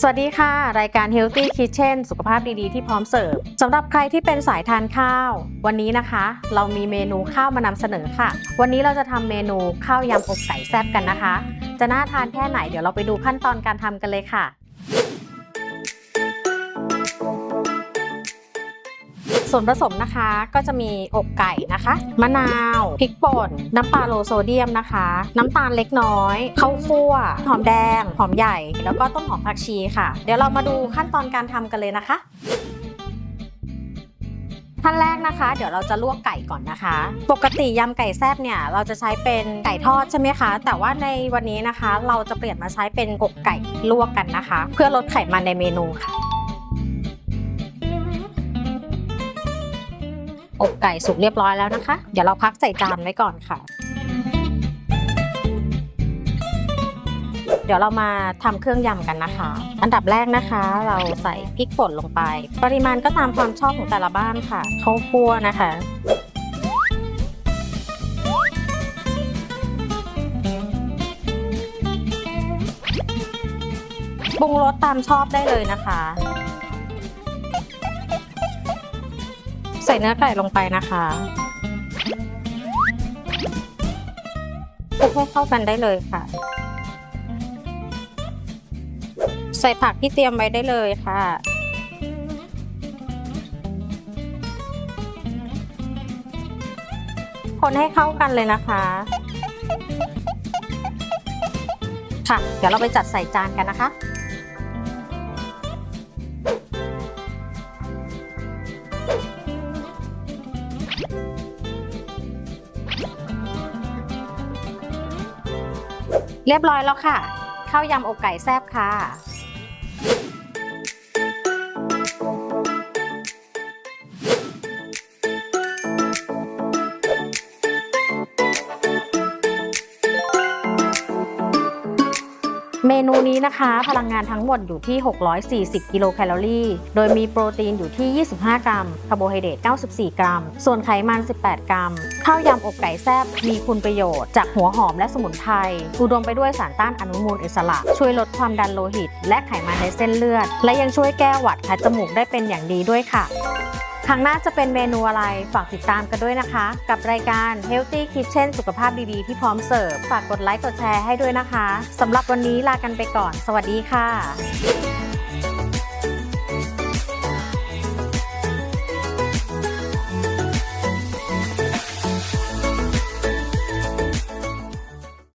สวัสดีค่ะ รายการ Healthy Kitchen สุขภาพดีๆที่พร้อมเสิร์ฟสำหรับใครที่เป็นสายทานข้าว วันนี้นะคะ เรามีเมนูข้าวมานำเสนอค่ะ วันนี้เราจะทำเมนูข้าวยำอกไก่แซ่บกันนะคะ จะน่าทานแค่ไหนเดี๋ยวเราไปดูขั้นตอนการทำกันเลยค่ะ ส่วนผสมนะคะก็จะมีอกไก่นะคะ มะนาวพริกป่น น้ำปลาโลโซเดียมนะคะ น้ำตาลเล็กน้อยข้าวคั่ว หอมแดง หอมใหญ่ แล้วก็ต้นหอมผักชีค่ะ เดี๋ยวเรามาดูขั้นตอนการทำกันเลยนะคะขั้นแรกนะคะ เดี๋ยวเราจะลวกไก่ก่อนนะคะ ปกติยำไก่แซบเนี่ยเราจะใช้เป็นไก่ทอดใช่ไหมคะ แต่ว่าในวันนี้นะคะ เราจะเปลี่ยนมาใช้เป็นอกไก่ลวกกันนะคะ เพื่อลดไขมันในเมนูค่ะ อกไก่สุกเรียบร้อยแล้วนะคะ เดี๋ยวเราพักใส่จานไว้ก่อนค่ะ เดี๋ยวเรามาทำเครื่องยำกันนะคะ อันดับแรกนะคะ เราใส่พริกป่นลงไป ปริมาณก็ตามความชอบของแต่ละบ้านค่ะข้าวคั่วนะคะปรุงรสตามชอบได้เลยนะคะ ส่เนื้อไก่ลงไปนะคะคลุกให้เข้ากันได้เลยค่ะ ใส่ผักที่เตรียมไว้ได้เลยค่ะคนให้เข้ากันเลยนะคะ ค่ะ เดี๋ยวเราไปจัดใส่จานกันนะคะ เรียบร้อยแล้วค่ะ ข้าวยำอกไก่แซบค่ะ เมนูนี้นะคะ พลังงานทั้งหมดอยู่ที่ 640 กิโลแคลอรี่ โดยมีโปรตีนอยู่ที่ 25 กรัม คาร์โบไฮเดรต 94 กรัม ส่วนไขมัน 18 กรัม ข้าวยำอกไก่แซบมีคุณประโยชน์ จากหัวหอมและสมุนไพร อุดมไปด้วยสารต้านอนุมูลอิสระ ช่วยลดความดันโลหิต และไขมันในเส้นเลือด และยังช่วยแก้หวัดคัดจมูกได้เป็นอย่างดีด้วยค่ะ ครั้งหน้าจะเป็นเมนูอะไร ฝากติดตามกันด้วยนะคะ กับรายการ Healthy Kitchen สุขภาพดีๆ ที่พร้อมเสิร์ฟ ฝากกดไลค์กดแชร์ให้ด้วยนะคะสำหรับวันนี้ลากันไปก่อน สวัสดีค่ะ